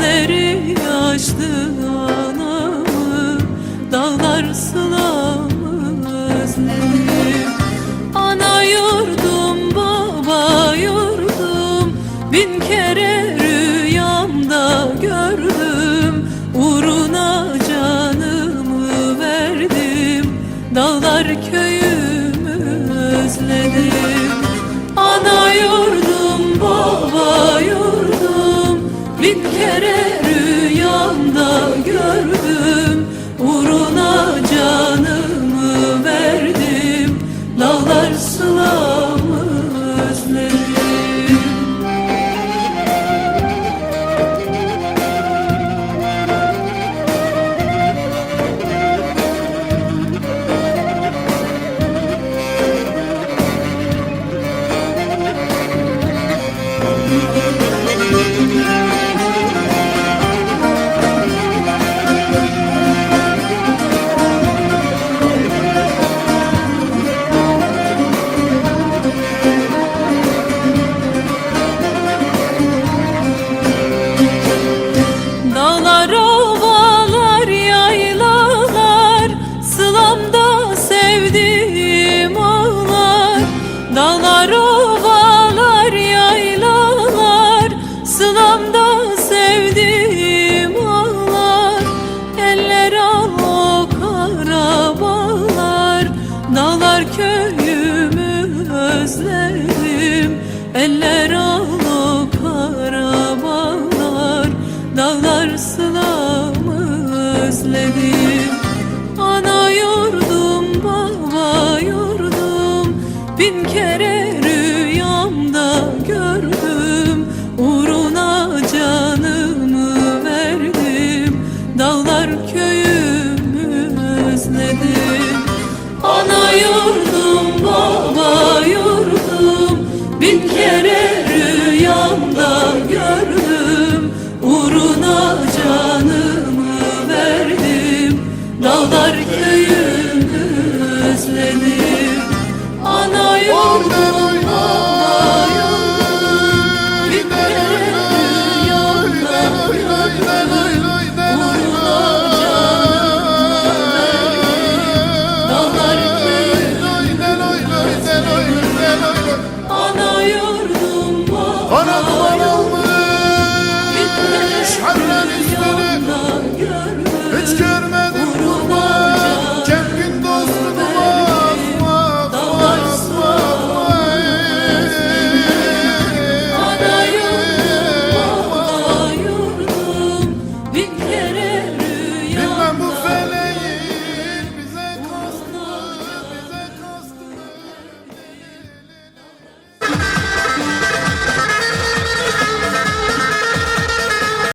Gözleri yaşlı anamı Dağlar sılamı özledim. Ana yurdum baba yurdum Bin kere rüyamda gördüm. Uğruna canımı verdim Dağlar köyümü özledim. bin kere rüyamda gördüm. Eller ağlı karabalar Dağlar sılamı özledim. Ana yurdum baba yurdum Bin kere